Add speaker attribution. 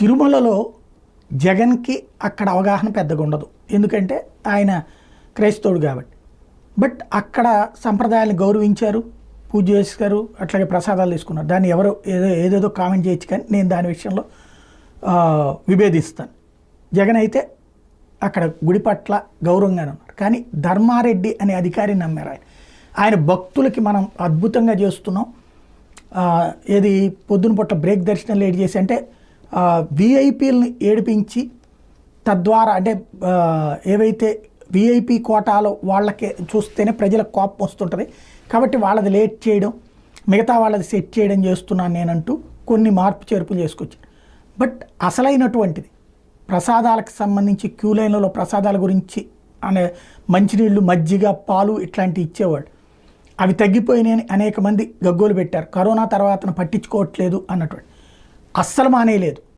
Speaker 1: తిరుమలలో జగన్కి అక్కడ అవగాహన పెద్దగా ఉండదు. ఎందుకంటే ఆయన క్రైస్తవుడు కాబట్టి. బట్ అక్కడ సంప్రదాయాలను గౌరవించారు. పూజ చేశారు. అట్లాగే ప్రసాదాలు తీసుకున్నారు. దాన్ని ఎవరు ఏదో ఏదేదో కామెంట్ చేయొచ్చు కానీ నేను దాని విషయంలో విభేదిస్తాను. జగన్ అయితే అక్కడ గుడి పట్ల గౌరవంగానే ఉన్నారు. కానీ ధర్మారెడ్డి అనే అధికారిని నమ్మారు ఆయన. ఆయన భక్తులకి మనం అద్భుతంగా చేస్తున్నాం. ఏది పొద్దున పొట్ట బ్రేక్ దర్శనం లేట్ చేసి అంటే విఐపీలని ఏడిపించి తద్వారా అంటే ఏవైతే విఐపీ కోటాలో వాళ్ళకి చూస్తేనే ప్రజలకు కోపం వస్తుంటుంది. కాబట్టి వాళ్ళది లేట్ చేయడం మిగతా వాళ్ళది సెట్ చేయడం చేస్తున్నాను నేనంటూ కొన్ని మార్పు చేర్పులు చేసుకొచ్చాను బట్ అసలైనటువంటిది ప్రసాదాలకు సంబంధించి క్యూ లైన్లలో ప్రసాదాల గురించి అనే మంచినీళ్ళు మజ్జిగ పాలు ఇట్లాంటివి ఇచ్చేవాడు అవి తగ్గిపోయినాయని అనేక మంది గగ్గోలు పెట్టారు. కరోనా తర్వాత పట్టించుకోవట్లేదు అన్నటువంటి. అస్సలు మానేయలేదు.